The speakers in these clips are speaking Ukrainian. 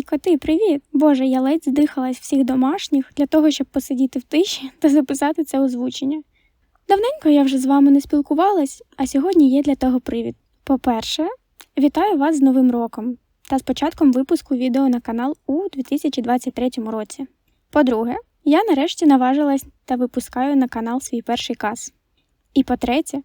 Гей, коти, привіт! Боже, я ледь здихалась всіх домашніх для того, щоб посидіти в тиші та записати це озвучення. Давненько я вже з вами не спілкувалась, а сьогодні є для того привід. По-перше, вітаю вас з Новим роком та з початком випуску відео на канал у 2023 році. По-друге, я нарешті наважилась та випускаю на канал свій перший каз. І по-третє,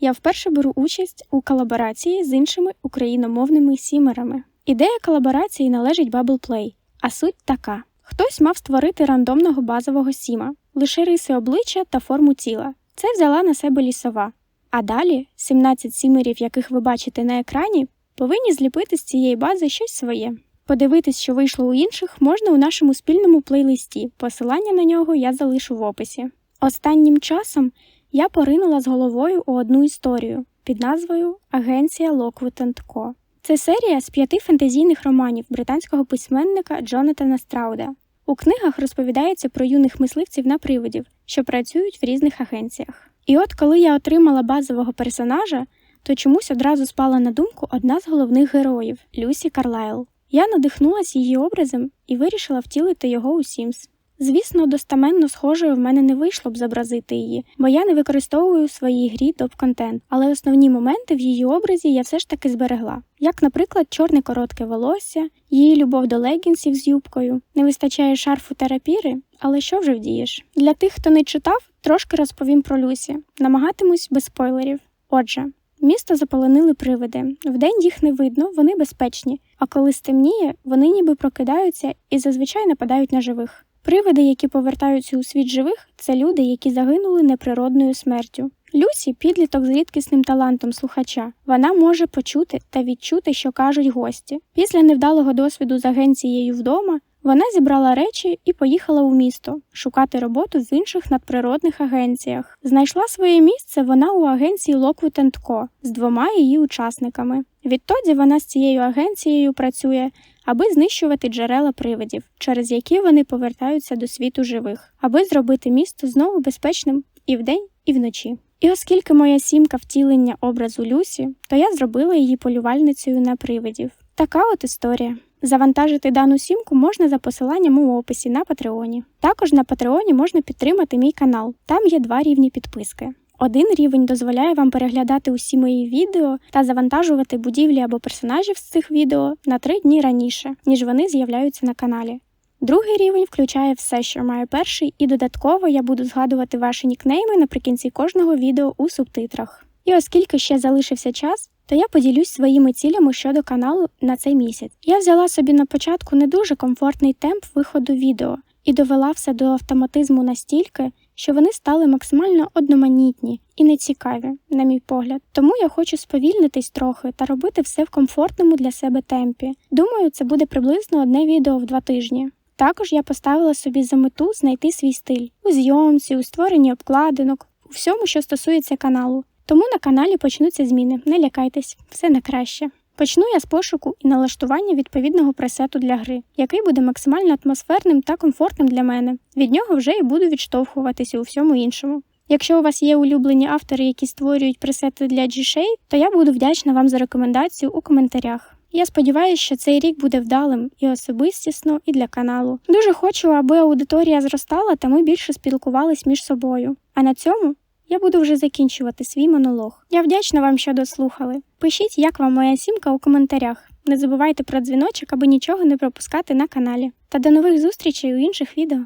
я вперше беру участь у колаборації з іншими україномовними сімерами. Ідея колаборації належить Bubble Play, а суть така: хтось мав створити рандомного базового сіма, лише риси обличчя та форму тіла. Це взяла на себе лісова. А далі 17 сімерів, яких ви бачите на екрані, повинні зліпити з цієї бази щось своє. Подивитись, що вийшло у інших, можна у нашому спільному плейлисті. Посилання на нього я залишу в описі. Останнім часом я поринула з головою у одну історію під назвою Агенція Lockwood Co. Це серія з п'яти фентезійних романів британського письменника Джонатана Страуда. У книгах розповідається про юних мисливців на привидів, що працюють в різних агенціях. І от коли я отримала базового персонажа, то чомусь одразу спала на думку одна з головних героїв Люсі Карлайл. Я надихнулася її образом і вирішила втілити його у Сімс. Звісно, достаменно схожою в мене не вийшло б зобразити її, бо я не використовую в своїй грі топ-контент, але основні моменти в її образі я все ж таки зберегла. Як, наприклад, чорне коротке волосся, її любов до легінсів з юбкою, не вистачає шарфу та рапіри, але що вже вдієш? Для тих, хто не читав, трошки розповім про Люсі. Намагатимусь без спойлерів. Отже. Місто заполонили привиди. Вдень їх не видно, вони безпечні, а коли стемніє, вони ніби прокидаються і зазвичай нападають на живих. Привиди, які повертаються у світ живих, це люди, які загинули неприродною смертю. Люсі підліток з рідкісним талантом слухача. Вона може почути та відчути, що кажуть гості. Після невдалого досвіду з агенцією вдома вона зібрала речі і поїхала у місто шукати роботу в інших надприродних агенціях. Знайшла своє місце вона у агенції Lockwood Co. з двома її учасниками. Відтоді вона з цією агенцією працює, аби знищувати джерела привидів, через які вони повертаються до світу живих, аби зробити місто знову безпечним і вдень, і вночі. І оскільки моя сімка втілення образу Люсі, то я зробила її полювальницею на привидів. Така от історія. Завантажити дану сімку можна за посиланням у описі на Патреоні. Також на Патреоні можна підтримати мій канал. Там є два рівні підписки. Один рівень дозволяє вам переглядати усі мої відео та завантажувати будівлі або персонажів з цих відео на три дні раніше, ніж вони з'являються на каналі. Другий рівень включає все, що має перший, і додатково я буду згадувати ваші нікнейми наприкінці кожного відео у субтитрах. І оскільки ще залишився час, то я поділюсь своїми цілями щодо каналу на цей місяць. Я взяла собі на початку не дуже комфортний темп виходу відео і довела все до автоматизму настільки, що вони стали максимально одноманітні і нецікаві, на мій погляд. Тому я хочу сповільнитись трохи та робити все в комфортному для себе темпі. Думаю, це буде приблизно одне відео в два тижні. Також я поставила собі за мету знайти свій стиль у зйомці, у створенні обкладинок, у всьому, що стосується каналу. Тому на каналі почнуться зміни. Не лякайтесь, все на краще. Почну я з пошуку і налаштування відповідного пресету для гри, який буде максимально атмосферним та комфортним для мене. Від нього вже і буду відштовхуватися у всьому іншому. Якщо у вас є улюблені автори, які створюють пресети для G-Shade, то я буду вдячна вам за рекомендацію у коментарях. Я сподіваюся, що цей рік буде вдалим і особистісно, і для каналу. Дуже хочу, аби аудиторія зростала та ми більше спілкувались між собою. А на цьому я буду вже закінчувати свій монолог. Я вдячна вам, що дослухали. Пишіть, як вам моя сімка у коментарях. Не забувайте про дзвіночок, аби нічого не пропускати на каналі. Та до нових зустрічей у інших відео.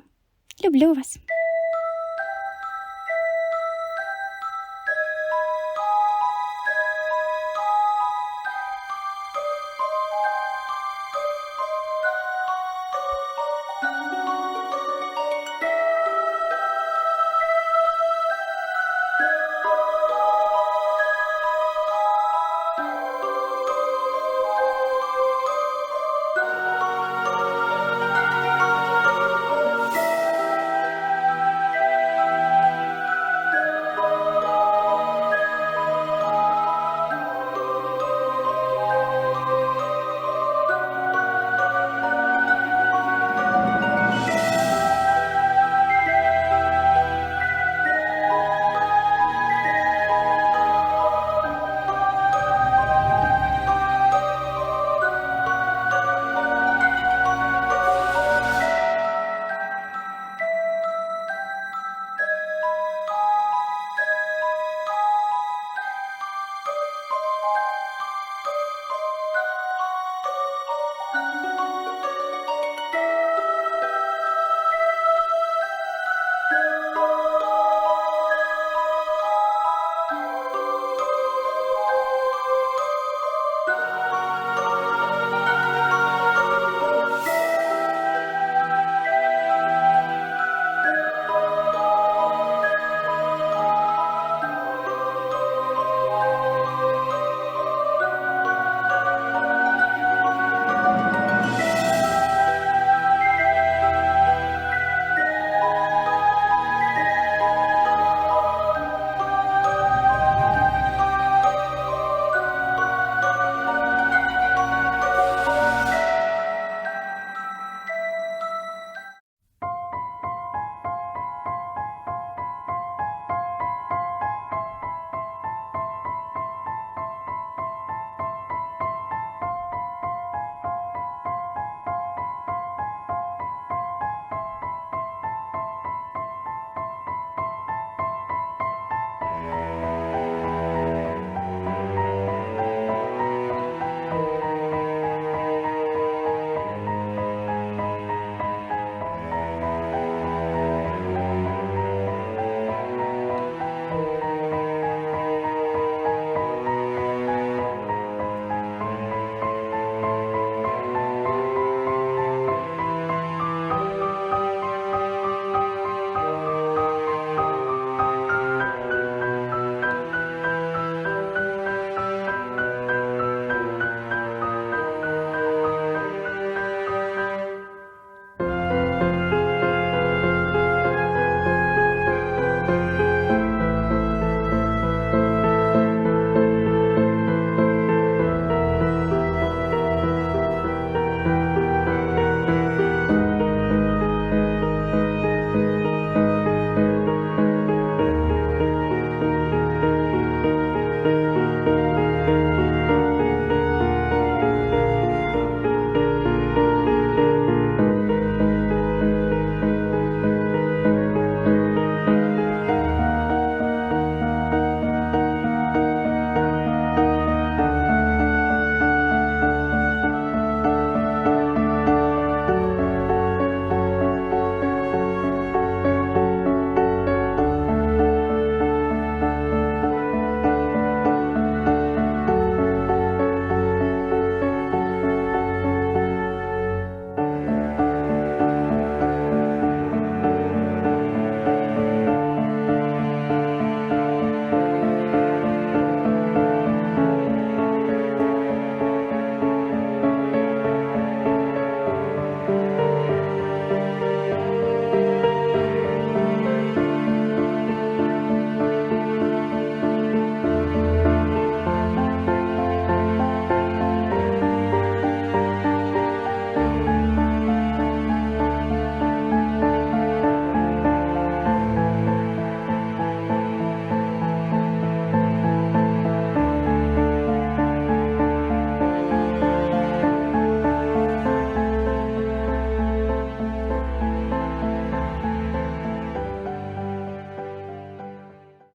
Люблю вас!